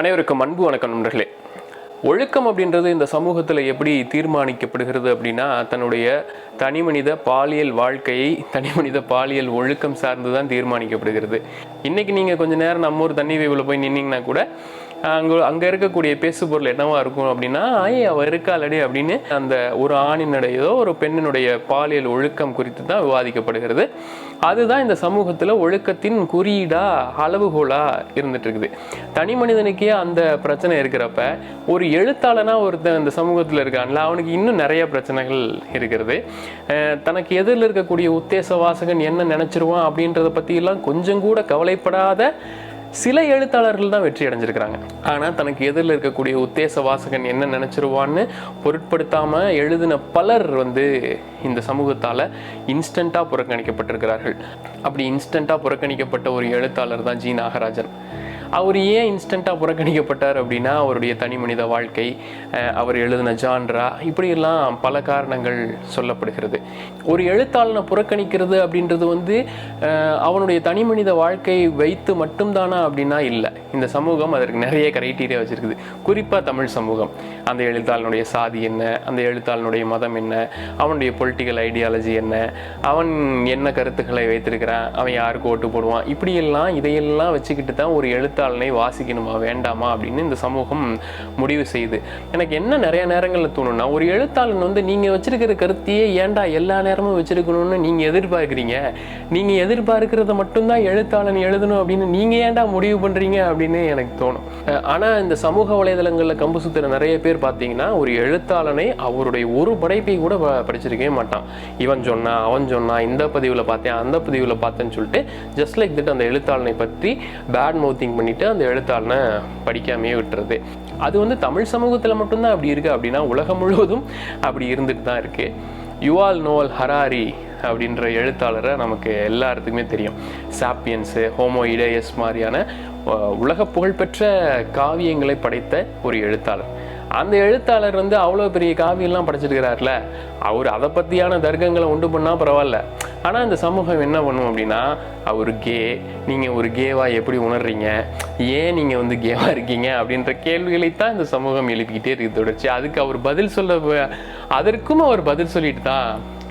அனைவருக்கும் அன்பு வணக்கம் நண்பர்களே. ஒழுக்கம் அப்படின்றது இந்த சமூகத்தில் எப்படி தீர்மானிக்கப்படுகிறது அப்படின்னா தன்னுடைய தனிமனித பாலியல் வாழ்க்கையை தனிமனித பாலியல் ஒழுக்கம் சார்ந்து தான் தீர்மானிக்கப்படுகிறது. இன்றைக்கி நீங்கள் கொஞ்ச நேரம் நம்ம ஒரு தண்ணி வேவில் போய் நின்னீங்கன்னா கூட அங்கே அங்கே இருக்கக்கூடிய பேசுபொருள் என்னவா இருக்கும் அப்படின்னா ஆய் அவள் இருக்காளடி அப்படின்னு அந்த ஒரு ஆணினுடையதோ ஒரு பெண்ணினுடைய பாலியல் ஒழுக்கம் குறித்து தான் விவாதிக்கப்படுகிறது. அதுதான் இந்த சமூகத்தில் ஒழுக்கத்தின் குறியீடா அளவுகோலா இருந்துட்டு இருக்குது தனி மனிதனுக்கே அந்த பிரச்சனை இருக்கிறப்ப ஒரு எழுத்தாளனா ஒருத்தன் இந்த சமூகத்தில் இருக்கான்ல அவனுக்கு இன்னும் நிறைய பிரச்சனைகள் இருக்கிறது. தனக்கு எதிரில் இருக்கக்கூடிய உத்தேச வாசகன் என்ன நினைச்சிருவான் அப்படின்றத பற்றியெல்லாம் கொஞ்சம் கூட கவலைப்படாத சில எழுத்தாளர்கள் தான் வெற்றி அடைஞ்சிருக்கிறாங்க. ஆனால் தனக்கு எதிரில் இருக்கக்கூடிய உத்தேச வாசகன் என்ன நினச்சிருவான்னு பொருட்படுத்தாமல் எழுதின பலர் வந்து இந்த சமூகத்தால் இன்ஸ்டண்ட்டாக புறக்கணிக்கப்பட்டிருக்கிறார்கள். அப்படி இன்ஸ்டண்ட்டாக புறக்கணிக்கப்பட்ட ஒரு எழுத்தாளர் தான் ஜி. நாகராஜன். அவர் ஏன் இன்ஸ்டண்ட்டாக புறக்கணிக்கப்பட்டார் அப்படின்னா அவருடைய தனி மனித வாழ்க்கை அவர் எழுதின ஜான்ரா இப்படியெல்லாம் பல காரணங்கள் சொல்லப்படுகிறது. ஒரு எழுத்தாளனை புறக்கணிக்கிறது அப்படின்றது வந்து அவனுடைய தனி மனித வாழ்க்கை வைத்து மட்டும்தானா அப்படின்னா இல்லை. இந்த சமூகம் அதற்கு நிறைய கிரைட்டீரியா வச்சுருக்குது. குறிப்பாக தமிழ் சமூகம். அந்த எழுத்தாளனுடைய சாதி என்ன? அந்த எழுத்தாளனுடைய மதம் என்ன? அவனுடைய பொலிட்டிக்கல் ஐடியாலஜி என்ன? அவன் என்ன கருத்துக்களை வைத்திருக்கிறான்? அவன் யாருக்கு ஓட்டு போடுவான்? இப்படியெல்லாம் இதையெல்லாம் வச்சுக்கிட்டு தான் ஒரு எழுத்தாளனை வாசிக்கணுமா வேண்டாமா அப்படின்னு இந்த சமூகம் முடிவு செய்யுது. எனக்கு என்ன நிறைய நேரங்களில் தோணும்னா ஒரு எழுத்தாளன் வந்து நீங்கள் வச்சிருக்கிற கருத்தையே ஏன்டா எல்லா நேரமும் வச்சிருக்கணும்னு நீங்கள் எதிர்பார்க்குறீங்க? நீங்கள் எதிர்பார்க்கிறத மட்டும்தான் எழுத்தாளன் எழுதணும் அப்படின்னு நீங்கள் ஏன்டா முடிவு பண்ணுறீங்க அப்படின்னு எனக்கு தோணும். ஆனால் இந்த சமூக வலைதளங்களில் கம்பு சுத்துற நிறைய பேர் பார்த்தீங்கன்னா ஒரு எழுத்தாளனை அவருடைய ஒரு படைப்பை கூட படிச்சிருக்கவே மாட்டான். இவன் சொன்னா அவன் சொன்னா இந்த பதிவில் பார்த்தேன் அந்த பதிவில் பார்த்தேன்னு சொல்லிட்டு ஜஸ்ட் லைக் தட் அந்த எழுத்தாளனை பற்றி பேட் மவுத்திங் பண்ணிட்டு அந்த எழுத்தாளனை படிக்காமையே விட்டுறது. அது வந்து தமிழ் சமூகத்தில் மட்டும்தான் அப்படி இருக்கு அப்படின்னா உலகம் முழுவதும் அப்படி இருந்துட்டு தான் இருக்கு. யுவால் நோவல் ஹராரி அப்படின்ற எழுத்தாளரை நமக்கு எல்லாத்துக்குமே தெரியும். சாப்பியன்ஸு ஹோமோ இடேயஸ் மாதிரியான உலக புகழ்பெற்ற காவியங்களை படைத்த ஒரு எழுத்தாளர். அந்த எழுத்தாளர் வந்து அவ்வளோ பெரிய காவியெல்லாம் படைச்சிருக்கிறார்ல. அவர் அதை பற்றியான தர்க்கங்களை உண்டு பண்ணால் பரவாயில்ல. ஆனால் இந்த சமூகம் என்ன பண்ணும் அப்படின்னா அவர் கே நீங்கள் ஒரு கேவா எப்படி உணர்றீங்க? ஏன் நீங்கள் வந்து கேவாக இருக்கீங்க? அப்படின்ற கேள்விகளை தான் இந்த சமூகம் எழுப்பிக்கிட்டே இருக்குது தொடர்ச்சி. அதுக்கு அவர் பதில் சொல்ல அதற்கும் அவர் பதில் சொல்லிட்டு தான்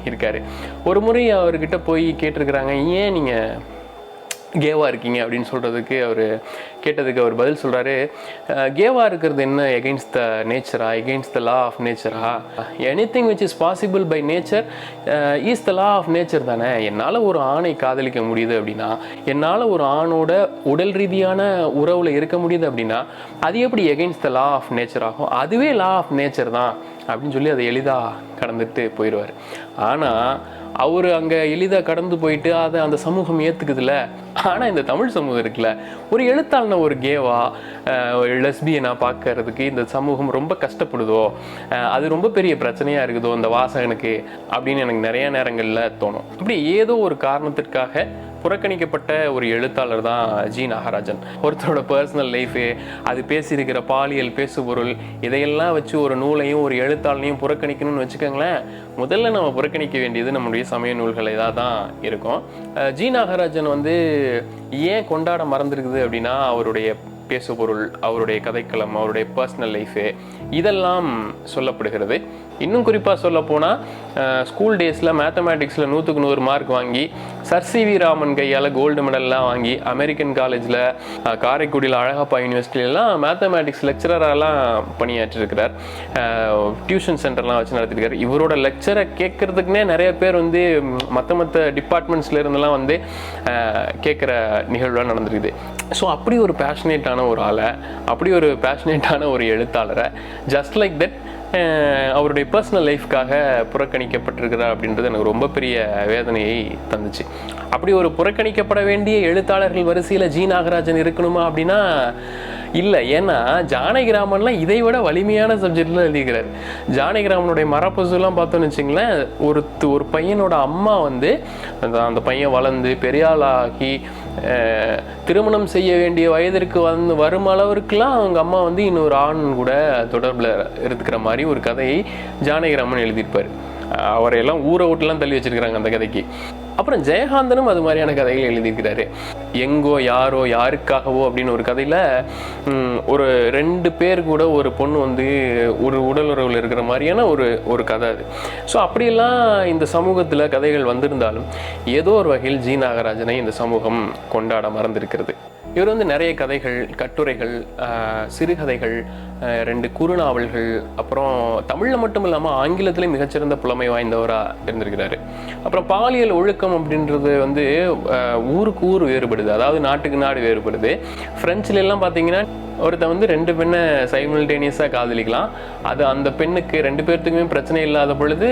இருக்காரு. ஒரு முறை அவர்கிட்ட போய் கேட்டிருக்கிறாங்க ஏன் நீங்கள் கேவா இருக்கீங்க அப்படின்னு சொல்கிறதுக்கு அவர் கேட்டதுக்கு அவர் பதில் சொல்கிறாரு கேவா இருக்கிறது என்ன எகெயின்ஸ்ட் த நேச்சரா against the law of நேச்சரா any thing which is possible by nature is the law of nature தானே? என்னால் ஒரு ஆணை காதலிக்க முடியுது அப்படின்னா என்னால் ஒரு ஆணோட உடல் ரீதியான உறவில் இருக்க முடியுது அப்படின்னா அது எப்படி against the law of nature ஆகும்? அதுவே லா ஆஃப் நேச்சர் தான் அப்படின்னு சொல்லி அதை எளிதாக கடந்துட்டு போயிடுவார் ஆனால் அவர் அங்கே எளிதாக கடந்து போயிட்டு அதை அந்த சமூகம் ஏற்றுக்குதுல ஆனால் இந்த தமிழ் சமூகம் இருக்குல்ல ஒரு எழுத்தாளனை ஒரு கேவா ஒரு பார்க்கறதுக்கு இந்த சமூகம் ரொம்ப கஷ்டப்படுதோ அது ரொம்ப பெரிய பிரச்சனையாக இருக்குதோ இந்த வாசகனுக்கு அப்படின்னு எனக்கு நிறைய நேரங்களில் தோணும். அப்படி ஏதோ ஒரு காரணத்திற்காக புறக்கணிக்கப்பட்ட ஒரு எழுத்தாளர் தான் ஜி நாகராஜன். ஒருத்தரோட பர்சனல் லைஃபு அது பேசியிருக்கிற பாலியல் பேசுபொருள் இதையெல்லாம் வச்சு ஒரு நூலையும் ஒரு எழுத்தாளனையும் புறக்கணிக்கணும்னு வச்சுக்கோங்களேன் முதல்ல நம்ம புறக்கணிக்க வேண்டியது நம்முடைய சமய நூல்களை தான் தான் இருக்கும். ஜி நாகராஜன் வந்து ஏன் கொண்டாட மறந்துருக்குது அப்படின்னா அவருடைய பேசுபொருள் அவருடைய கதைக்களம் அவருடைய பர்சனல் லைஃபு இதெல்லாம் சொல்லப்படுகிறது. இன்னும் குறிப்பாக சொல்ல போனால் ஸ்கூல் டேஸில் மேத்தமேட்டிக்ஸில் நூற்றுக்கு நூறு மார்க் வாங்கி சர் சி வி ராமன் கையால் கோல்டு மெடல்லாம் வாங்கி அமெரிக்கன் காலேஜில் காரைக்குடியில் அழகப்பா யூனிவர்சிட்டியிலலாம் மேத்தமேட்டிக்ஸ் லெக்சரரெல்லாம் பணியாற்றிருக்கிறார். டியூஷன் சென்டர்லாம் வச்சு நடத்திருக்காரு. இவரோட லெக்சரை கேட்கறதுக்குனே நிறைய பேர் வந்து மற்ற மற்ற டிபார்ட்மெண்ட்ஸ்ல இருந்தெல்லாம் வந்து கேட்குற நிகழ்வுலாம் நடந்திருக்குது. ஸோ அப்படி ஒரு பேஷனேட்டான ஒரு ஆளை அப்படி ஒரு பேஷனேட்டான ஒரு எழுத்தாளரை ஜஸ்ட் லைக் தட் அவருடைய பர்சனல் லைஃப்காக புறக்கணிக்கப்பட்டிருக்கிறார் அப்படின்றது எனக்கு ரொம்ப பெரிய வேதனையை தந்துச்சு. அப்படி ஒரு புறக்கணிக்கப்பட வேண்டிய எழுத்தாளர்கள் வரிசையில் ஜி நாகராஜன் இருக்கணுமா அப்படின்னா இல்லை ஏன்னா ஜானகிராமன்லாம் இதை விட வலிமையான சப்ஜெக்ட்லாம் எழுதிக்கிறார் ஜானகிராமனுடைய மரப்பசுலாம் பார்த்தோன்னு வச்சுங்களேன் ஒரு ஒரு பையனோட அம்மா வந்து அந்த அந்த பையன் வளர்ந்து பெரியாளாகி திருமணம் செய்ய வேண்டிய வயதிற்கு வந்து வரும் அளவிற்குலாம் அவங்க அம்மா வந்து இன்னொரு ஆண் கூட தொடர்பில் இருக்கிற மாதிரி ஒரு கதையை ஜானகிராமன் எழுதியிருப்பார். அவரையெல்லாம் ஊரை விட்டுலாம் தள்ளி வச்சிருக்கிறாங்க அந்த கதைக்கு. அப்புறம் ஜெயகாந்தனும் அது மாதிரியான கதைகள் எழுதியிருக்கிறாரு. எங்கோ யாரோ யாருக்காகவோ அப்படின்னு ஒரு கதையில் ஒரு ரெண்டு பேர் கூட ஒரு பொண்ணு வந்து ஒரு உடல் உறவில் இருக்கிற மாதிரியான ஒரு ஒரு கதை அது. ஸோ அப்படியெல்லாம் இந்த சமூகத்தில் கதைகள் வந்திருந்தாலும் ஏதோ ஒரு வகையில் ஜி நாகராஜனை இந்த சமூகம் கொண்டாட மறந்திருக்கிறது. இவர் வந்து நிறைய கதைகள் கட்டுரைகள் சிறுகதைகள் ரெண்டு குறுநாவல்கள் அப்புறம் தமிழில் மட்டும் இல்லாமல் ஆங்கிலத்திலே மிகச்சிறந்த புலமை வாய்ந்தவராக இருந்திருக்கிறாரு அப்புறம் பாலியல் ஒழுக்கம் அப்படின்றது வந்து ஊருக்கு ஊர் வேறுபடுது. அதாவது நாட்டுக்கு நாடு வேறுபடுது. ஃப்ரெஞ்சிலெல்லாம் பார்த்தீங்கன்னா ஒருத்தன் வந்து ரெண்டு பெண்ணை சைமில்டேனியஸாக காதலிக்கலாம். அது அந்த பெண்ணுக்கு ரெண்டு பேர்த்துக்குமே பிரச்சனை இல்லாத பொழுது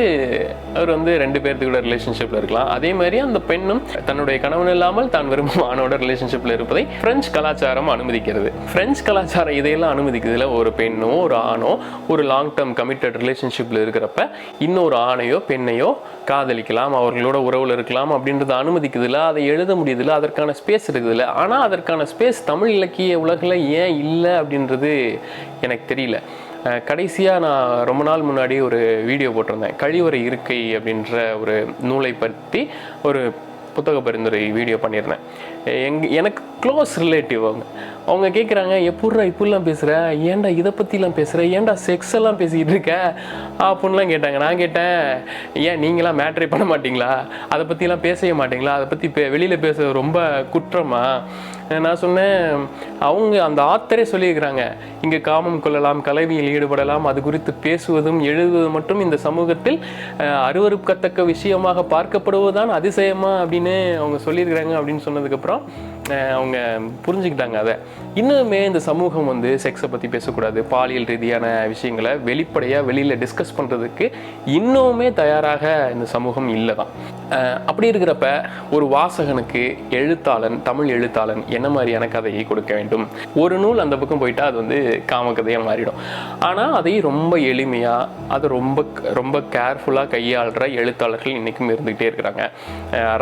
அவர் வந்து ரெண்டு பேர்த்துக்கூட கூட ரிலேஷன்ஷிப்பில் இருக்கலாம். அதே மாதிரி அந்த பெண்ணும் தன்னுடைய கணவன் இல்லாமல் தான் விரும்பும் ஆணோட ரிலேஷன்ஷிப்பில் இருப்பதை ஃப்ரெஞ்சு கலாச்சாரம் அனுமதிக்கிறது. ஃப்ரெஞ்சு கலாச்சாரம் இதையெல்லாம் அனுமதிக்கிறதுல ஒரு பெண்ணோ ஒரு ஆணோ ஒரு லாங் டேர்ம் கமிட்டட் ரிலேஷன்ஷிப்பில் இருக்கிறப்ப இன்னொரு ஆணையோ பெண்ணையோ காதலிக்கலாம் அவர்களோட உறவில் இருக்கலாம் அப்படின்றத அனுமதிக்குதுல அதை எழுத முடியுதுல அதற்கான ஸ்பேஸ் இருக்குதுல்ல ஆனால் அதற்கான ஸ்பேஸ் தமிழ் இலக்கிய உலகில் ஏன் இல்லை அப்படின்றது எனக்கு தெரியல. கடைசியாக நான் ரொம்ப நாள் முன்னாடி ஒரு வீடியோ போட்டிருந்தேன். கழிவறை இருக்கை அப்படின்ற ஒரு நூலை பற்றி ஒரு புத்தக பரிந்துரை வீடியோ பண்ணியிருந்தேன். எங் எனக்கு க்ளோஸ் ரிலேட்டிவ் அவங்க. அவங்க கேட்குறாங்க எப்பட்றா இப்படிலாம் பேசுகிற ஏன்டா இதை பற்றிலாம் பேசுகிற ஏன்டா செக்ஸ் எல்லாம் பேசிக்கிட்டு இருக்க? அப்படின்லாம் கேட்டாங்க. நான் கேட்டேன் ஏன் நீங்களாம் மேட்ரே பண்ண மாட்டிங்களா? அதை பற்றிலாம் பேசவே மாட்டிங்களா? அதை பற்றி பே வெளியில் பேசுறது ரொம்ப குற்றமா? நான் சொன்னேன் அவங்க அந்த ஆத்தரே சொல்லியிருக்கிறாங்க. இங்கே காமம் கொள்ளலாம் கலவியில் ஈடுபடலாம். அது குறித்து பேசுவதும் எழுதுவதும் மட்டும் இந்த சமூகத்தில் அருவறுக்கத்தக்க விஷயமாக பார்க்கப்படுவதுதான் அதிசயமா? அப்படின்னு அவங்க சொல்லியிருக்கிறாங்க அப்படின்னு சொன்னதுக்கப்புறம் அவங்க அவங்க புரிஞ்சுக்கிட்டாங்க அதை. இன்னுமே இந்த சமூகம் வந்து செக்ஸை பற்றி பேசக்கூடாது பாலியல் ரீதியான விஷயங்களை வெளிப்படையாக வெளியில் டிஸ்கஸ் பண்ணுறதுக்கு இன்னுமே தயாராக இந்த சமூகம் இல்லை தான் அப்படி இருக்கிறப்ப ஒரு வாசகனுக்கு எழுத்தாளன் தமிழ் எழுத்தாளன் என்ன மாதிரியான கதையை கொடுக்க வேண்டும்? ஒரு நூல் அந்த பக்கம் போயிட்டா அது வந்து காமக்கதையாக மாறிடும். ஆனால் அதையும் ரொம்ப எளிமையாக அதை ரொம்ப ரொம்ப கேர்ஃபுல்லாக கையாளுற எழுத்தாளர்கள் இன்றைக்கும் இருந்துகிட்டே இருக்கிறாங்க.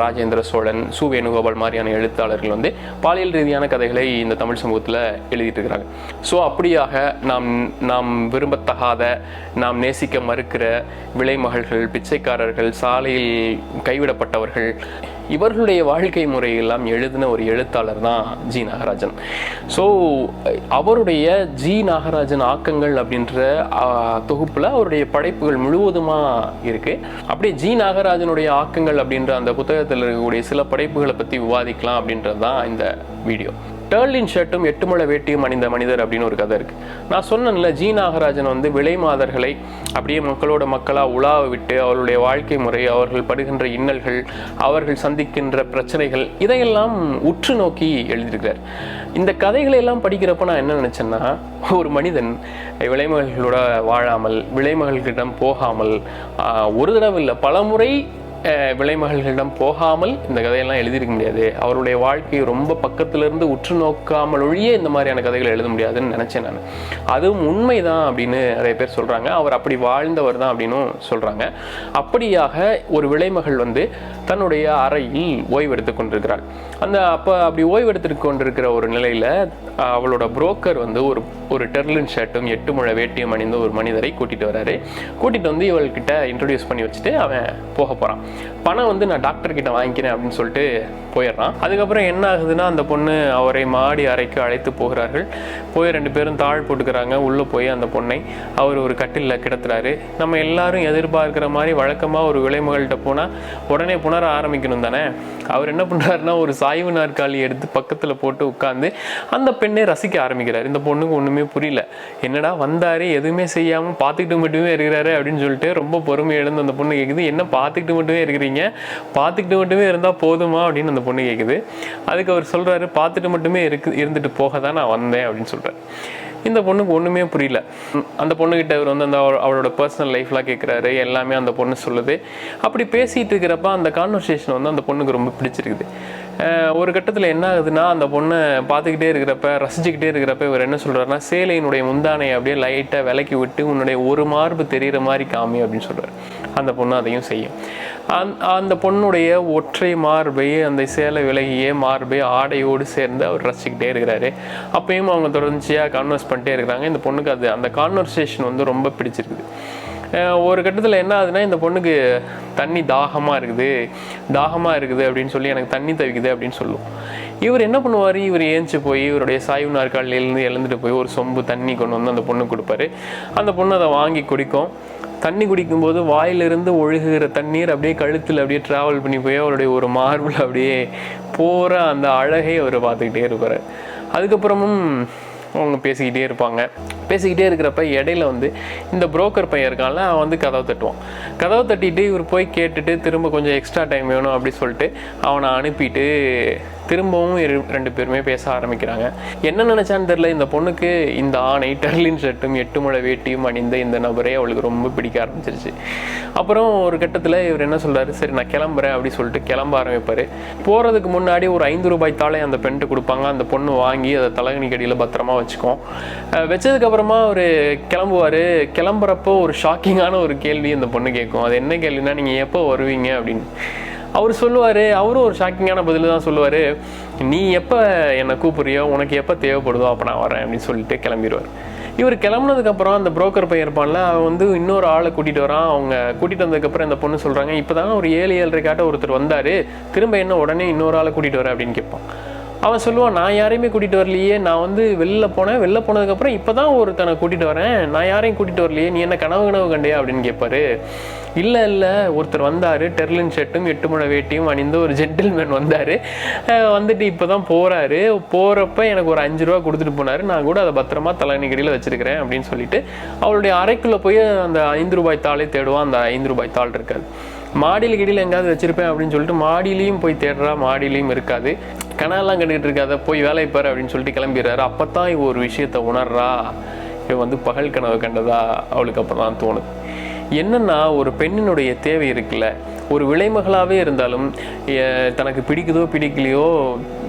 ராஜேந்திர சோழன் சு வேணுகோபால் மாதிரியான எழுத்தாளர்கள் வந்து பாலியல் ரீதியான கதைகளை இந்த தமிழ் சமூகத்தில் எழுதிட்டு இருக்கிறாங்க ஸோ அப்படியாக நாம் நாம் விரும்பத்தகாத நாம் நேசிக்க மறுக்கிற விலைமகள்கள் பிச்சைக்காரர்கள் சாலையில் கைவிடப்பட்டவர்கள் இவர்களுடைய வாழ்க்கை முறையெல்லாம் எழுதின ஒரு எழுத்தாளர் தான் ஜி நாகராஜன். ஸோ அவருடைய ஜி நாகராஜன் ஆக்கங்கள் அப்படின்ற தொகுப்பில் அவருடைய படைப்புகள் முழுவதுமாக இருக்குது அப்படியே ஜி நாகராஜனுடைய ஆக்கங்கள் அப்படின்ற அந்த புத்தகத்தில் இருக்கக்கூடிய சில படைப்புகளை பற்றி விவாதிக்கலாம் அப்படின்றது தான் இந்த வீடியோ. டேர்லின் ஷர்ட்டும் எட்டு முளை வேட்டியும் அணிந்த மனிதர் அப்படின்னு ஒரு கதை இருக்குது நான் சொன்னேன்ல ஜி நாகராஜன் வந்து விலை மாதர்களை அப்படியே மக்களோட மக்களாக உலாவ விட்டு அவர்களுடைய வாழ்க்கை முறை அவர்கள் படுகின்ற இன்னல்கள் அவர்கள் சந்திக்கின்ற பிரச்சனைகள் இதையெல்லாம் உற்று நோக்கி எழுதியிருக்கிறார். இந்த கதைகளை எல்லாம் படிக்கிறப்ப நான் என்ன நினச்சேன்னா ஒரு மனிதன் விலைமகளோட வாழாமல் விலைமகள்களிடம் போகாமல் ஒரு தடவை இல்லை பல முறை விலைமகள்களிடம் போகாமல் இந்த கதையெல்லாம் எழுதியிருக்க முடியாது. அவருடைய வாழ்க்கையை ரொம்ப பக்கத்திலிருந்து உற்று நோக்காமல் ஒழிய இந்த மாதிரியான கதைகளை எழுத முடியாதுன்னு நினச்சேன் நான். அதுவும் உண்மைதான் அப்படின்னு நிறைய பேர் சொல்கிறாங்க அவர் அப்படி வாழ்ந்தவர் தான் அப்படின்னும் சொல்கிறாங்க அப்படியாக ஒரு விலைமகள் வந்து தன்னுடைய அறையில் ஓய்வெடுத்து கொண்டிருக்கிறாள். அந்த அப்போ அப்படி ஓய்வெடுத்து கொண்டிருக்கிற ஒரு நிலையில் அவளோட புரோக்கர் வந்து ஒரு ஒரு டெர்லின் ஷர்ட்டும் எட்டு முழ வேட்டியும் அணிந்த ஒரு மனிதரை கூட்டிகிட்டு வராரு. கூட்டிட்டு வந்து இவள்கிட்ட இன்ட்ரடியூஸ் பண்ணி வச்சுட்டு அவன் போக போகிறான் பணம் வந்து நான் டாக்டர் கிட்ட வாங்கிக்கிறேன் அப்படின்னு சொல்லிட்டு போயிடுறான். அதுக்கப்புறம் என்ன ஆகுதுன்னா அந்த பொண்ணு அவரை மாடி அறைக்கு அழைத்து போகிறார்கள். போய் ரெண்டு பேரும் தாழ் போட்டுக்கிறாங்க. உள்ளே போய் அந்த பொண்ணை அவர் ஒரு கட்டிலில் கிடத்துறாரு. நம்ம எல்லாரும் எதிர்பார்க்கிற மாதிரி வழக்கமாக ஒரு விலைமகள்கிட்ட போனால் உடனே புணர ஆரம்பிக்கணும் தானே? அவர் என்ன பண்ணுறாருன்னா ஒரு சாய்வு நாற்காலி எடுத்து பக்கத்தில் போட்டு உட்காந்து அந்த பெண்ணை ரசிக்க ஆரம்பிக்கிறார். இந்த பொண்ணுக்கு ஒன்றுமே புரியல. என்னடா வந்தாரு எதுவுமே செய்யாமல் பார்த்துக்கிட்டு மட்டுமே இருக்கிறாரு அப்படின்னு சொல்லிட்டு ரொம்ப பொறுமை எழுந்து அந்த பொண்ணு கேட்குது என்ன பார்த்துக்கிட்டு மட்டுமே இருக்கிறீங்க. பார்த்துக்கிட்டு மட்டுமே இருந்தால் போதுமா அப்படின்னு அந்த பொண்ணு கேட்குது அதுக்கு அவர் சொல்கிறாரு பார்த்துட்டு மட்டுமே இருக்கு இருந்துட்டு போக தான் நான் வந்தேன் அப்படின்னு சொல்கிறார் இந்த பொண்ணுக்கு ஒன்றுமே புரியல. அந்த பொண்ணுகிட்ட அவர் வந்து அந்த அவளோட பர்சனல் லைஃப்லாம் கேட்குறாரு எல்லாமே அந்த பொண்ணு சொல்லுது. அப்படி பேசிகிட்டு இருக்கிறப்ப அந்த கான்வர்சேஷன் வந்து அந்த பொண்ணுக்கு ரொம்ப பிடிச்சிருக்குது. ஒரு கட்டத்தில் என்ன ஆகுதுன்னா அந்த பொண்ணை பார்த்துக்கிட்டே இருக்கிறப்ப ரசிச்சுக்கிட்டே இருக்கிறப்ப இவர் என்ன சொல்கிறாருன்னா சேலையினுடைய முந்தானை அப்படியே லைட்டாக விலக்கி விட்டு உன்னுடைய ஒரு மார்பு தெரிகிற மாதிரி காமி அப்படின்னு சொல்கிறார் அந்த பொண்ணு அதையும் செய்யும். அந்த அந்த பொண்ணுடைய ஒற்றை மார்பை அந்த சேலை விலகிய மார்பை ஆடையோடு சேர்ந்து அவர் ரசிச்சுக்கிட்டே இருக்கிறாரு. அப்பயும் அவங்க தொடர்ச்சியாக கான்வர்ஸ் பண்ணிட்டே இருக்கிறாங்க. இந்த பொண்ணுக்கு அது அந்த கான்வர்சேஷன் வந்து ரொம்ப பிடிச்சிருக்குது. ஒரு கட்டத்தில் என்ன ஆகுதுன்னா இந்த பொண்ணுக்கு தண்ணி தாகமாக இருக்குது தாகமாக இருக்குது அப்படின்னு சொல்லி எனக்கு தண்ணி தவிக்குது அப்படின்னு சொல்லுவோம் இவர் என்ன பண்ணுவார்? இவர் ஏஞ்சி போய் இவருடைய சாய்வு நாற்காலிலேருந்து எழுந்துட்டு போய் ஒரு சொம்பு தண்ணி கொண்டு வந்து அந்த பொண்ணுக்கு கொடுப்பாரு. அந்த பொண்ணு அதை வாங்கி குடிக்கும். தண்ணி குடிக்கும்போது வாயிலிருந்து ஒழுகுகிற தண்ணீர் அப்படியே கழுத்தில் அப்படியே ட்ராவல் பண்ணி போய் அவருடைய ஒரு மார்பிள் அப்படியே போகிற அந்த அழகை அவர் பார்த்துக்கிட்டே இருப்பார். அதுக்கப்புறமும் அவங்க பேசிக்கிட்டே இருப்பாங்க. பேசிக்கிட்டே இருக்கிறப்ப இடையில வந்து இந்த புரோக்கர் பையன் இருக்கான்ல அவன் வந்து கதவை தட்டுவான். கதவை தட்டிட்டு இவர் போய் கேட்டுட்டு திரும்ப கொஞ்சம் எக்ஸ்ட்ரா டைம் வேணும் அப்படி சொல்லிட்டு அவனை அனுப்பிட்டு திரும்பவும் ரெண்டு பேருமே பேச ஆரம்பிக்கிறாங்க. என்ன நினச்சான்னு தெரில இந்த பொண்ணுக்கு இந்த ஆணை டர்லின் ஷர்ட்டும் எட்டு முளை வேட்டியும் அணிந்த இந்த நபரே அவளுக்கு ரொம்ப பிடிக்க ஆரம்பிச்சிருச்சு. அப்புறம் ஒரு கட்டத்தில் இவர் என்ன சொல்கிறாரு சரி நான் கிளம்புறேன் அப்படி சொல்லிட்டு கிளம்ப ஆரம்பிப்பாரு. போகிறதுக்கு முன்னாடி ஒரு ஐந்து ரூபாய் தாளை அந்த பெண்ட்டு கொடுப்பாங்க. அந்த பொண்ணு வாங்கி அதை தலகணி கடியில் பத்திரமா வச்சுக்கும். வச்சதுக்கப்புறமா அவர் கிளம்புவார். கிளம்புறப்போ ஒரு ஷாக்கிங்கான ஒரு கேள்வி அந்த பொண்ணு கேட்கும். அது என்ன கேள்வினா நீங்கள் எப்போ வருவீங்க? அப்படின்னு. அவர் சொல்லுவார் அவரும் ஒரு ஷாக்கிங்கான பதில் தான் சொல்லுவார். நீ எப்போ என்னை கூப்பிடுறியோ உனக்கு எப்போ தேவைப்படுதோ அப்போ நான் வரேன் அப்படின்னு சொல்லிட்டு கிளம்பிடுவார் இவர் கிளம்புனதுக்கப்புறம் அந்த புரோக்கர் பையன் இருப்பான்ல அவன் வந்து இன்னொரு ஆளை கூட்டிகிட்டு வரான். அவங்க கூட்டிகிட்டு வந்ததுக்கப்புறம் இந்த பொண்ணு சொல்கிறாங்க இப்போ ஒரு ஏழு ஏழரைக்காட்ட ஒருத்தர் வந்தார். திரும்ப என்ன உடனே இன்னொரு ஆளை கூட்டிகிட்டு வரேன் அப்படின்னு கேட்பான். அவன் சொல்லுவான் நான் யாரையுமே கூட்டிகிட்டு வரலையே. நான் வந்து வெளில போனேன். வெளில போனதுக்கப்புறம் இப்போ தான் ஒருத்தனை கூட்டிகிட்டு வரேன். நான் யாரையும் கூட்டிகிட்டு வரலையே. நீ என்ன கனவு கனவு கண்டியா? அப்படின்னு கேட்பாரு. இல்லை இல்லை. ஒருத்தர் வந்தார். டெர்லின் ஷர்ட்டும் எட்டு முழ வேட்டியும் அணிந்து ஒரு ஜென்டில்மேன் வந்தார். வந்துட்டு இப்போ தான் போகிறாரு போகிறப்ப எனக்கு ஒரு அஞ்சு ரூபா கொடுத்துட்டு போனார். நான் கூட அதை பத்திரமா தலைநகரியில் வச்சுருக்கிறேன் அப்படின்னு சொல்லிட்டு அவளுடைய அறைக்குள்ளே போய் அந்த ஐந்து ரூபாய் தாளை தேடுவான். அந்த ஐந்து ரூபாய் தாள் இருக்காது. மாடியில் கீடியில் எங்கேயாவது வச்சுருப்பேன் அப்படின்னு சொல்லிட்டு மாடியிலையும் போய் தேடுறா. மாடியிலையும் இருக்காது. கனவெல்லாம் கண்டுகிட்டு இருக்காத போய் வேலையை பாரு அப்படின்னு சொல்லிட்டு கிளம்பிடுறாரு. அப்போ தான் இவ ஒரு விஷயத்தை உணர்றா. இவன் வந்து பகல் கனவு கண்டதா அவளுக்கு அப்போ தான் தோணுது. என்னன்னா ஒரு பெண்ணினுடைய தேவை இருக்குல்ல. ஒரு விலைமகளாகவே இருந்தாலும் தனக்கு பிடிக்குதோ பிடிக்கலையோ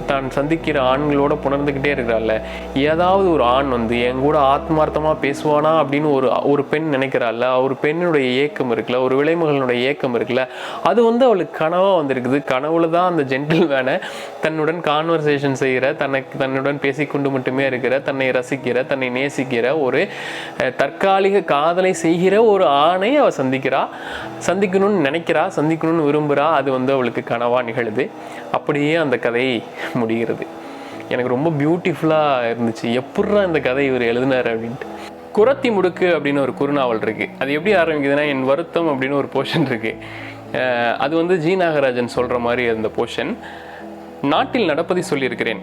தான் சந்திக்கிற ஆண்களோட புணர்ந்துக்கிட்டே இருக்கிறாள் ஏதாவது ஒரு ஆண் வந்து என் கூட ஆத்மார்த்தமாக பேசுவானா? அப்படின்னு ஒரு ஒரு பெண் நினைக்கிறாள்ல. ஒரு பெண்ணுடைய ஏக்கம் இருக்குல்ல ஒரு விலைமகளினுடைய ஏக்கம் இருக்குல்ல அது வந்து அவளுக்கு கனவாக வந்திருக்குது. கனவுல தான் அந்த ஜென்டில் வேனை தன்னுடன் கான்வர்சேஷன் செய்கிற தனக்கு தன்னுடன் பேசிக்கொண்டு மட்டுமே இருக்கிற தன்னை ரசிக்கிற தன்னை நேசிக்கிற ஒரு தற்காலிக காதலை செய்கிற ஒரு ஆணை அவள் சந்திக்கிறா. சந்திக்கணும்னு நினைக்கிறா சந்திக்கணும்னு விரும்புகிறா அது வந்து அவளுக்கு கனவாக நிகழுது. அப்படியே அந்த கதை முடிகிறது. எனக்கு ரொம்ப பியூட்டிஃபுல்லாக இருந்துச்சு. எப்பட்றா இந்த கதை இவர் எழுதினார் அப்படின்ட்டு. குரத்தி முடுக்கு அப்படின்னு ஒரு குறுநாவல் இருக்கு. அது எப்படி ஆரம்பிக்குதுன்னா என் வருத்தம் அப்படின்னு ஒரு போர்ஷன் இருக்கு. அது வந்து ஜி நாகராஜன் சொல்ற மாதிரி இருந்த போர்ஷன் நாட்டில் நடப்பதை சொல்லியிருக்கிறேன்.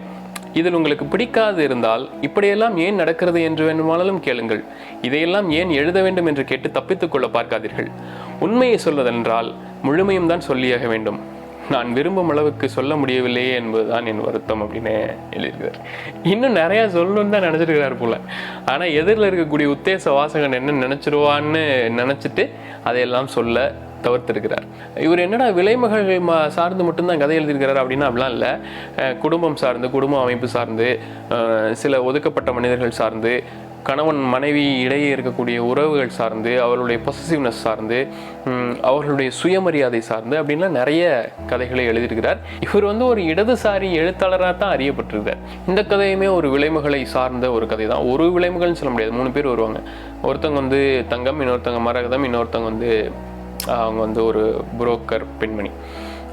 இதில் உங்களுக்கு பிடிக்காது இருந்தால் இப்படியெல்லாம் ஏன் நடக்கிறது என்று வேண்டுமானாலும் கேளுங்கள். இதையெல்லாம் ஏன் எழுத வேண்டும் என்று கேட்டு தப்பித்துக் கொள்ள பார்க்காதீர்கள். உண்மையை சொல்வதென்றால் முழுமையும் தான் சொல்லியாக வேண்டும். நான் விரும்பும் அளவுக்கு சொல்ல முடியவில்லையே என்பதுதான் என் வருத்தம் அப்படின்னு எழுதியிருக்கார். இன்னும் நிறையா சொல்லணும்னு தான் நினச்சிருக்கிறார் போல். ஆனால் எதிரில் இருக்கக்கூடிய உத்தேச வாசகன் என்ன நினச்சிருவான்னு நினச்சிட்டு அதையெல்லாம் சொல்ல தவிர்த்திருக்கிறார். இவர் என்னடா விலைமகள் சார்ந்து மட்டும்தான் கதை எழுதியிருக்கிறார் அப்படின்னா அப்படிலாம் இல்லை. குடும்பம் சார்ந்து குடும்ப அமைப்பு சார்ந்து சில ஒதுக்கப்பட்ட மனிதர்கள் சார்ந்து கணவன் மனைவி இடையே இருக்கக்கூடிய உறவுகள் சார்ந்து அவர்களுடைய பொசசிவ்னஸ் சார்ந்து அவர்களுடைய சுயமரியாதை சார்ந்து அப்படின்லாம் நிறைய கதைகளை எழுதியிருக்கிறார். இவர் வந்து ஒரு இடதுசாரி எழுத்தாளராக தான் அறியப்பட்டிருக்கிறார். இந்த கதையுமே ஒரு விளைமுகளை சார்ந்த ஒரு கதை தான் ஒரு விளைமுகள்னு சொல்ல முடியாது. மூணு பேர் வருவாங்க. ஒருத்தவங்க வந்து தங்கம் இன்னொருத்தவங்க மரகதம் இன்னொருத்தவங்க வந்து அவங்க வந்து ஒரு புரோக்கர் பெண்மணி.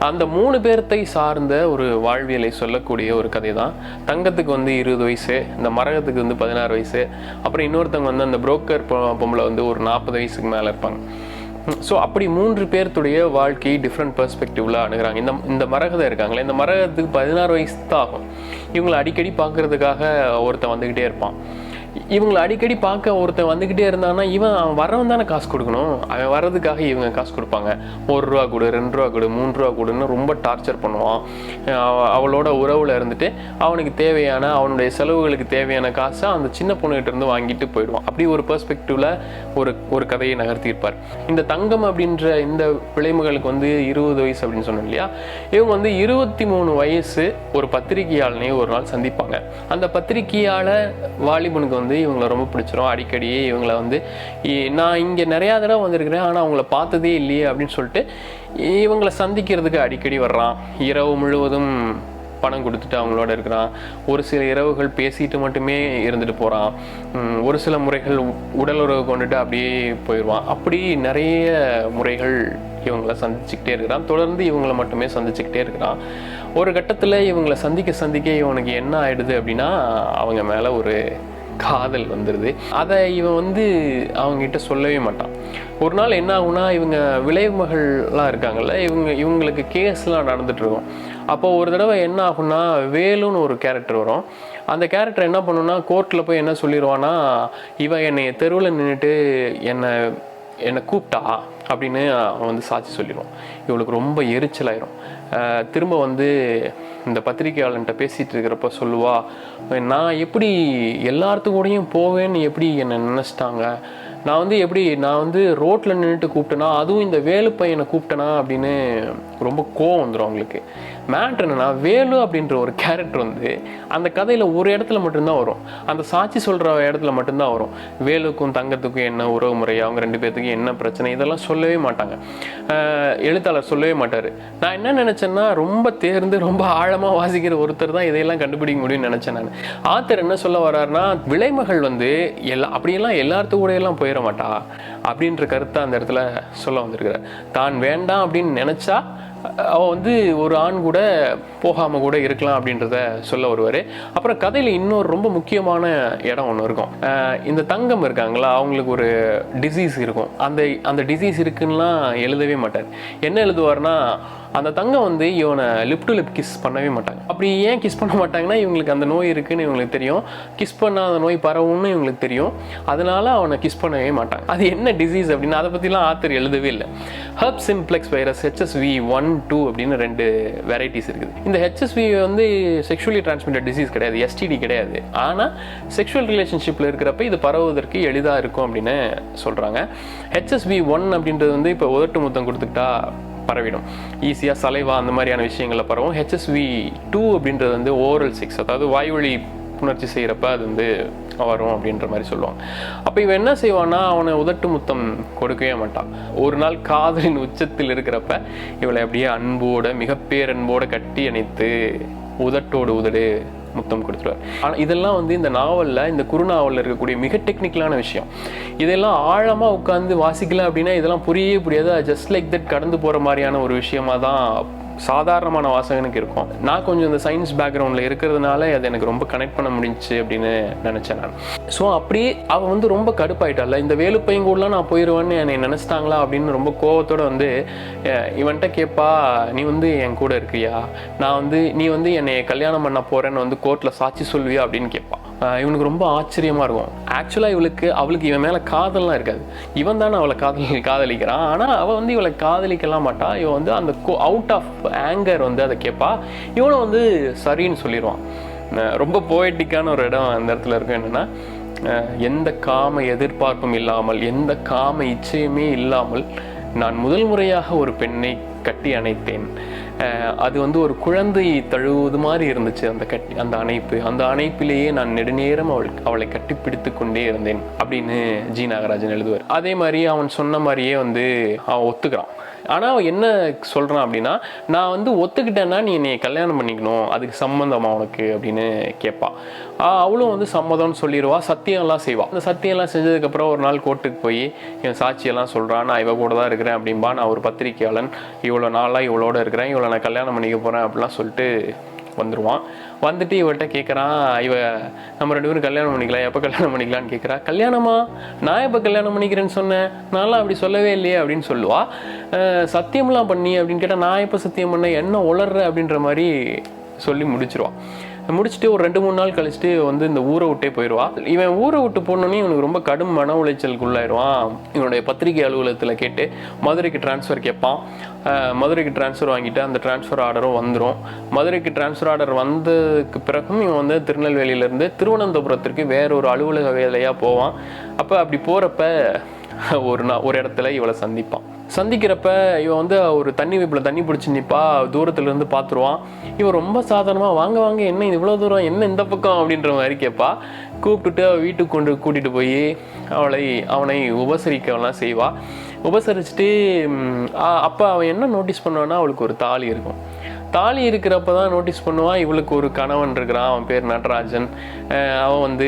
அந்த மூணு பேர்த்தை சார்ந்த ஒரு வாழ்வியலை சொல்லக்கூடிய ஒரு கதை தான் தங்கத்துக்கு வந்து இருபது வயசு இந்த மரகத்துக்கு வந்து பதினாறு வயசு அப்புறம் இன்னொருத்தவங்க வந்து அந்த புரோக்கர் பொம்பளை வந்து ஒரு நாற்பது வயசுக்கு மேலே இருப்பாங்க. ஸோ அப்படி மூன்று பேர்த்துடைய வாழ்க்கை டிஃப்ரெண்ட் பெர்ஸ்பெக்டிவ்ல அணுகிறாங்க. இந்த இந்த மரகதம் இருக்காங்களே இந்த மரகத்துக்கு பதினாறு வயசு தான் ஆகும். இவங்களை அடிக்கடி பார்க்கறதுக்காக ஒருத்தன் வந்துக்கிட்டே இருப்பான். இவங்களை அடிக்கடி பார்க்க ஒருத்தன் வந்துக்கிட்டே இருந்தான்னா இவன் அவன் வரவன் தானே காசு கொடுக்கணும். அவன் வர்றதுக்காக இவங்க காசு கொடுப்பாங்க. ஒரு ரூபா கொடு ரெண்டு ரூபா கொடு மூணு ரூபா கொடுன்னு ரொம்ப டார்ச்சர் பண்ணுவான். அவ- அவளோட உறவில் இருந்துட்டு அவனுக்கு தேவையான அவனுடைய செலவுகளுக்கு தேவையான காசை அந்த சின்ன பொண்ணுகிட்ட இருந்து வாங்கிட்டு போயிடுவான். அப்படி ஒரு பெர்ஸ்பெக்டிவ்ல ஒரு ஒரு கதையை நகர்த்தியிருப்பார். இந்த தங்கம் அப்படின்ற இந்த விளைமுகளுக்கு வந்து இருபது வயசு அப்படின்னு சொன்னோம் இல்லையா? இவங்க வந்து இருபத்தி மூணு வயசு ஒரு பத்திரிகையாளனையும் ஒரு நாள் சந்திப்பாங்க. அந்த பத்திரிகையாள வாலிபனுக்கு வந்து இவங்களை ரொம்ப பிடிச்சிரும். அடிக்கடி இவங்களை வந்து நான் இங்கே நிறையா தடவை வந்திருக்கிறேன். ஆனால் அவங்கள பார்த்ததே இல்லையே அப்படின்னு சொல்லிட்டு இவங்களை சந்திக்கிறதுக்கு அடிக்கடி வர்றான். இரவு முழுவதும் பணம் கொடுத்துட்டு அவங்களோட இருக்கிறான். ஒரு சில இரவுகள் பேசிட்டு மட்டுமே இருந்துட்டு போகிறான் ஒரு சில முறைகள் உ- உடல் உறவு கொண்டுட்டு அப்படியே போயிடுவான். அப்படி நிறைய முறைகள் இவங்கள சந்திச்சுக்கிட்டே இருக்கிறான். தொடர்ந்து இவங்கள மட்டுமே சந்திச்சுக்கிட்டே இருக்கிறான். ஒரு கட்டத்தில் இவங்கள சந்திக்க சந்திக்க இவனுக்கு என்ன ஆயிடுது அப்படின்னா அவங்க மேலே ஒரு காதல் வந்துடுது அதை இவன் வந்து அவங்ககிட்ட சொல்லவே மாட்டான். ஒரு நாள் என்ன ஆகுனா இவங்க விளைவுமகள்லாம் இருக்காங்கல்ல இவங்க இவங்களுக்கு கேஸ்லாம் நடந்துட்டு இருக்கும். அப்போ ஒரு தடவை என்ன ஆகும்னா வேலுன்னு ஒரு கேரக்டர் வரும். அந்த கேரக்டர் என்ன பண்ணுன்னா கோர்ட்டில் போய் என்ன சொல்லிடுவான்னா இவன் என்னை தெருவில் நின்றுட்டு என்னை என்னை கூப்பிட்டா அப்படின்னு அவன் வந்து சாட்சி சொல்லிடுவான். இவளுக்கு ரொம்ப எரிச்சலாயிரும். அஹ் திரும்ப வந்து இந்த பத்திரிகையாளன்ட்ட பேசிகிட்டு இருக்கிறப்ப சொல்லுவா நான் எப்படி எல்லாத்துக்கூடையும் போவேன்னு எப்படி என்னை நினச்சிட்டாங்க? நான் வந்து எப்படி நான் வந்து ரோட்டில் நின்றுட்டு கூப்பிட்டேனா அதுவும் இந்த வேலு பையனை கூப்பிட்டேனா அப்படின்னு ரொம்ப கோவம் வந்துடும் அவங்களுக்கு. மேட்ரு என்னென்னா வேலு அப்படின்ற ஒரு கேரக்டர் வந்து அந்த கதையில் ஒரு இடத்துல மட்டும்தான் வரும். அந்த சாட்சி சொல்கிற இடத்துல மட்டும்தான் வரும். வேலுக்கும் தங்கத்துக்கும் என்ன உறவு முறை அவங்க ரெண்டு பேர்த்துக்கும் என்ன பிரச்சனை இதெல்லாம் சொல்லவே மாட்டாங்க. எழுத்தாளர் சொல்லவே மாட்டார். நான் என்ன நினச்சேன்னா ரொம்ப தேர்ந்து ரொம்ப ஆழமாக வாசிக்கிற ஒருத்தர் தான் இதையெல்லாம் கண்டுபிடிக்க முடியும்னு நினச்சேன் நான். ஆத்தர் என்ன சொல்ல வர்றாருன்னா விலைமகள் வந்து எல்லா அப்படியெல்லாம் எல்லாத்து கூட எல்லாம் போயிட மாட்டா அப்படின்ற கருத்தை அந்த இடத்துல சொல்ல வந்திருக்கிறார். தான் வேண்டாம் அப்படின்னு நினச்சா அவன் வந்து ஒரு ஆண் கூட போகாமல் கூட இருக்கலாம் அப்படின்றத சொல்ல வருவார். அப்புறம் கதையில் இன்னொரு ரொம்ப முக்கியமான இடம் ஒன்று இருக்கும். இந்த தங்கம் இருக்காங்களா அவங்களுக்கு ஒரு டிசீஸ் இருக்கும். அந்த அந்த டிசீஸ் இருக்குன்னா எழுதவே மாட்டார். என்ன எழுதுவார்னா அந்த தங்கம் வந்து இவனை லிப் டு லிப் கிஸ் பண்ணவே மாட்டாங்க. அப்படி ஏன் கிஸ் பண்ண மாட்டாங்கன்னா இவங்களுக்கு அந்த நோய் இருக்குன்னு இவங்களுக்கு தெரியும். கிஸ் பண்ணால் அந்த நோய் பரவும்னு இவங்களுக்கு தெரியும். அதனால அவனை கிஸ் பண்ணவே மாட்டாங்க. அது என்ன டிசீஸ் அப்படின்னு அதை பற்றிலாம் ஆத்தர் எழுதவே இல்லை. Herpes simplex virus HSV one two அப்படின்னு ரெண்டு வெரைட்டிஸ் இருக்குது. இந்த ஹெச்எஸ்வி வந்து செக்ஷுவலி டிரான்ஸ்மிட்டட் டிசீஸ் கிடையாது எஸ்டிடி கிடையாது. ஆனால் செக்ஷுவல் ரிலேஷன்ஷிப்பில் இருக்கிறப்ப இது பரவுவதற்கு எளிதாக இருக்கும் அப்படின்னு சொல்கிறாங்க ஹெச்எஸ்வி ஒன் அப்படின்றது வந்து இப்போ உதட்டு முத்தம் கொடுத்துக்கிட்டா பரவிடும். ஈஸியாக சலைவா அந்த மாதிரியான விஷயங்களில் பரவும். ஹெச்எஸ்வி டூ அப்படின்றது வந்து ஓரல் செக்ஸ் அதாவது வாய்வழி புணர்ச்சி செய்கிறப்ப அது வந்து வரும் அப்படின்ற மாதிரி சொல்லுவாங்க. அப்போ இவன் என்ன செய்வான்னா அவனை உதட்டு முத்தம் கொடுக்கவே மாட்டான். ஒரு நாள் காதலின் உச்சத்தில் இருக்கிறப்ப இவளை அப்படியே அன்போட மிக பேரன்போட கட்டி அணைத்து உதட்டோடு உதடு முத்தம் கொடுத்துருவார். ஆனால் இதெல்லாம் வந்து இந்த நாவலில் இந்த குறுநாவலில் இருக்கக்கூடிய மிக டெக்னிக்கலான விஷயம். இதெல்லாம் ஆழமாக உட்காந்து வாசிக்கல அப்படின்னா இதெல்லாம் புரியவே புரியாது. ஜஸ்ட் லைக் தட் கடந்து போகிற மாதிரியான ஒரு விஷயமா தான் சாதாரணமான வாசகனுக்கு இருக்கும். நான் கொஞ்சம் இந்த சயின்ஸ் பேக்ரவுண்டில் இருக்கிறதுனால அது எனக்கு ரொம்ப கனெக்ட் பண்ண முடிஞ்சுச்சு அப்படின்னு நினச்சேன் நான். ஸோ அப்படி அவள் வந்து ரொம்ப கடுப்பாயிட்டால இந்த வேலுப்பையங்கூடலாம் நான் போயிடுவேன்னு என்னை நினச்சிட்டாங்களா அப்படின்னு ரொம்ப கோவத்தோடு வந்து இவன்கிட்ட கேட்பா நீ வந்து என் கூட இருக்கியா? நான் வந்து நீ வந்து என்னை கல்யாணம் பண்ண போகிறேன்னு வந்து கோர்ட்டில் சாட்சி சொல்வியா அப்படின்னு கேட்பான் இவனுக்கு ரொம்ப ஆச்சரியமாக இருக்கும். ஆக்சுவலாக இவளுக்கு அவளுக்கு இவன் மேலே காதல்லாம் இருக்காது. இவன் தானே அவளை காதலி காதலிக்கிறான். ஆனால் அவள் வந்து இவளை காதலிக்கலாம் மாட்டா. இவன் வந்து அந்த கோ அவுட் ஆஃப் ஆங்கர் வந்து அதை கேட்பா இவனை வந்து சரின்னு சொல்லிடுவான் ரொம்ப போயட்டிக்கான ஒரு இடம் அந்த இடத்துல இருக்கும் என்னென்னா எந்த காம எதிர்பார்ப்பும் இல்லாமல் எந்த காம இச்சையுமே இல்லாமல் நான் முதல் முறையாக ஒரு பெண்ணை கட்டி அணைத்தேன். அது வந்து ஒரு குழந்தை தழுவுவது மாதிரி இருந்துச்சு அந்த கட்டி அந்த அணைப்பு. அந்த அணைப்பிலேயே நான் நெடுநேரம் அவள் அவளை கட்டிப்பிடித்து கொண்டே இருந்தேன் அப்படின்னு ஜி நாகராஜன் எழுதுவார். அதே மாதிரி அவன் சொன்ன மாதிரியே வந்து அவன் ஒத்துக்கிறான். ஆனால் என்ன சொல்கிறான் அப்படின்னா நான் வந்து ஒத்துக்கிட்டேன்னா நீ என்னை கல்யாணம் பண்ணிக்கணும் அதுக்கு சம்மந்தமாக உனக்கு? அப்படின்னு கேட்பாள் அவளும் வந்து சம்மதம்னு சொல்லிடுவா சத்தியம்லாம் செய்வாள் அந்த சத்தியம்லாம் செஞ்சதுக்கப்புறம் ஒரு நாள் கோர்ட்டுக்கு போய் என் சாட்சியெல்லாம் சொல்கிறான் நான் இவ கூட தான் இருக்கிறேன் அப்படின்பா நான் ஒரு பத்திரிக்கையாளன் இவ்வளோ நாளாக இவளோட இருக்கிறேன் இவ்வளோ நான் கல்யாணம் பண்ணிக்க போகிறேன் அப்படிலாம் சொல்லிட்டு வந்துடுவான் வந்துட்டு இவள்கிட்ட கேட்குறான் இவ நம்ம ரெண்டு பேரும் கல்யாணம் பண்ணிக்கலாம் எப்போ கல்யாணம் பண்ணிக்கலாம்னு கேட்குறா கல்யாணமா? நான் எப்போ கல்யாணம் பண்ணிக்கிறேன்னு சொன்னேன்? நான்லாம் அப்படி சொல்லவே இல்லையே அப்படின்னு சொல்லுவா. சத்தியம்லாம் பண்ணி அப்படின்னு கேட்டால் நான் எப்போ சத்தியம் பண்ணேன்? என்ன உளர்ற? அப்படின்ற மாதிரி சொல்லி முடிச்சிருவான் முடிச்சுட்டு ஒரு ரெண்டு மூணு நாள் கழிச்சுட்டு வந்து இந்த ஊரை விட்டே போயிடுவான் இவன் ஊரை விட்டு போனோன்னே இவனுக்கு ரொம்ப கடும் மன உளைச்சலுக்குள்ளாயிடுவான் இவனுடைய பத்திரிகை அலுவலகத்தில் கேட்டு மதுரைக்கு டிரான்ஸ்ஃபர் கேட்பான் மதுரைக்கு டிரான்ஸ்ஃபர் வாங்கிட்டு அந்த டிரான்ஸ்ஃபர் ஆர்டரும் வந்துடும் மதுரைக்கு டிரான்ஸ்ஃபர் ஆர்டர் வந்ததுக்கு பிறகும் இவன் வந்து திருநெல்வேலியிலேருந்து திருவனந்தபுரத்திற்கு வேற ஒரு அலுவலக வேலையாக போவான். அப்போ அப்படி போகிறப்ப ஒரு நா ஒரு இடத்துல இவளை சந்திப்பான். சந்திக்கிறப்ப இவன் வந்து ஒரு தண்ணி வைப்பில் தண்ணி பிடிச்சி நிற்பா தூரத்துல இருந்து பார்த்துருவான். இவன் ரொம்ப சாதாரணமாக வாங்க வாங்க என்ன இவ்வளோ தூரம்? என்ன இந்த பக்கம்? அப்படின்ற மாதிரி கேட்பா. கூப்பிட்டுட்டு அவள் வீட்டுக்கு கொண்டு கூட்டிகிட்டு போய் அவளை அவனை உபசரிக்கலாம் செய்வா. உபசரிச்சுட்டு அப்போ அவன் என்ன நோட்டீஸ் பண்ணுவான்னா அவளுக்கு ஒரு தாலி இருக்கும். தாலி இருக்கிறப்ப தான் நோட்டீஸ் பண்ணுவான் இவளுக்கு ஒரு கணவன் இருக்கிறான் அவன் பேர் நடராஜன். அவன் வந்து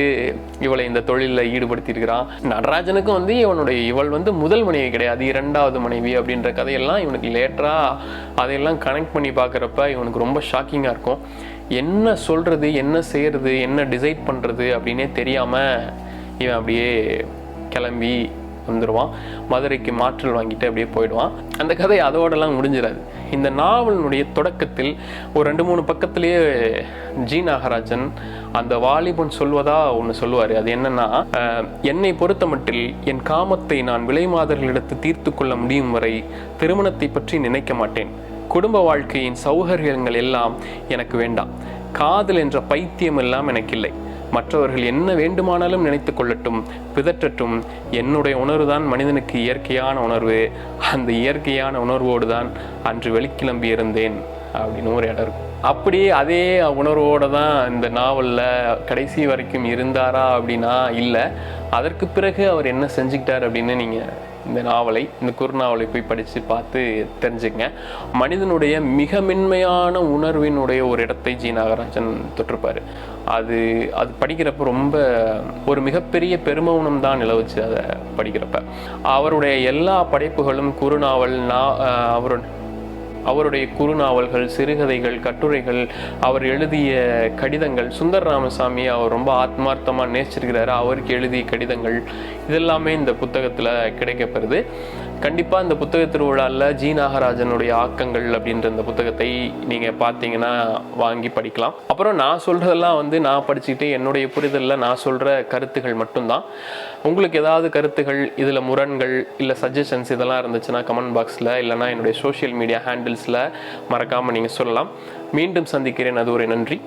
இவளை இந்த தொழிலில் ஈடுபடுத்தியிருக்கிறான் நடராஜனுக்கும் வந்து இவனுடைய இவள் வந்து முதல் மனைவி கிடையாது இரண்டாவது மனைவி அப்படின்ற கதையெல்லாம் இவனுக்கு லேட்டராக அதையெல்லாம் கனெக்ட் பண்ணி பார்க்குறப்ப இவனுக்கு ரொம்ப ஷாக்கிங்காக இருக்கும். என்ன சொல்கிறது என்ன செய்கிறது என்ன டிசைட் பண்ணுறது அப்படின்னே தெரியாமல் இவன் அப்படியே கிளம்பி வந்துடுவான் மதுரைக்கு மாற்றல் வாங்கிட்டு அப்படியே போயிடுவான். அந்த கதை அதோடலாம் முடிஞ்சிடாது. இந்த நாவலினுடைய தொடக்கத்தில் ஒரு ரெண்டு மூணு பக்கத்திலேயே ஜி நாகராஜன் அந்த வாலிபன் சொல்வதா ஒன்று சொல்லுவார். அது என்னன்னா அஹ், என்னை பொறுத்த மட்டில் என் காமத்தை நான் விலைமாதர்களிடத்து தீர்த்து கொள்ள முடியும் வரை திருமணத்தை பற்றி நினைக்க மாட்டேன். குடும்ப வாழ்க்கையின் சௌகரியங்கள் எல்லாம் எனக்கு வேண்டாம். காதல் என்ற பைத்தியம் எல்லாம் எனக்கு இல்லை மற்றவர்கள் என்ன வேண்டுமானாலும் நினைத்து கொள்ளட்டும் பிதற்றட்டும். என்னுடைய உணர்வு தான் மனிதனுக்கு இயற்கையான உணர்வு. அந்த இயற்கையான உணர்வோடு தான் அன்று வெளிக்கிளம்பி இருந்தேன் அப்படின்னு ஒரு இடம் இருக்கும். அப்படியே அதே உணர்வோடு தான் இந்த நாவலில் கடைசி வரைக்கும் இருந்தாரா அப்படின்னா இல்லை. அதற்கு பிறகு அவர் என்ன செஞ்சுக்கிட்டார் அப்படின்னு நீங்கள் இந்த நாவலை இந்த குறுநாவலை போய் படித்து பார்த்து தெரிஞ்சுங்க மனிதனுடைய மிக மென்மையான உணர்வினுடைய ஒரு இடத்தை ஜி நாகராஜன் தொட்டிருப்பார் அது அது படிக்கிறப்ப ரொம்ப ஒரு மிகப்பெரிய பெருமௌனம் தான் நிலவுச்சு அதை படிக்கிறப்ப. அவருடைய எல்லா படைப்புகளும் குறுநாவல் நா அஹ் அவரோட அவருடைய குறுநாவல்கள் சிறுகதைகள் கட்டுரைகள் அவர் எழுதிய கடிதங்கள் சுந்தர் ராமசாமி அவர் ரொம்ப ஆத்மார்த்தமாக நேசிச்சிருக்கிறாரு. அவருக்கு எழுதிய கடிதங்கள் இதெல்லாமே இந்த புத்தகத்தில் கிடைக்கப்பெறுது. கண்டிப்பாக இந்த புத்தக திருவிழாவில் ஜி நாகராஜனுடைய ஆக்கங்கள் அப்படின்ற இந்த புத்தகத்தை நீங்கள் பார்த்தீங்கன்னா வாங்கி படிக்கலாம். அப்புறம் நான் சொல்கிறதெல்லாம் வந்து நான் படிச்சுக்கிட்டு என்னுடைய புரிதலில் நான் சொல்கிற கருத்துகள் மட்டும்தான். உங்களுக்கு ஏதாவது கருத்துகள் இதில் முரண்கள் இல்லை சஜஷன்ஸ் இதெல்லாம் இருந்துச்சுன்னா கமெண்ட் பாக்ஸில் இல்லைனா என்னுடைய சோஷியல் மீடியா ஹேண்டில்ஸில் மறக்காமல் நீங்கள் சொல்லலாம். மீண்டும் சந்திக்கிறேன். அது ஒரு நன்றி.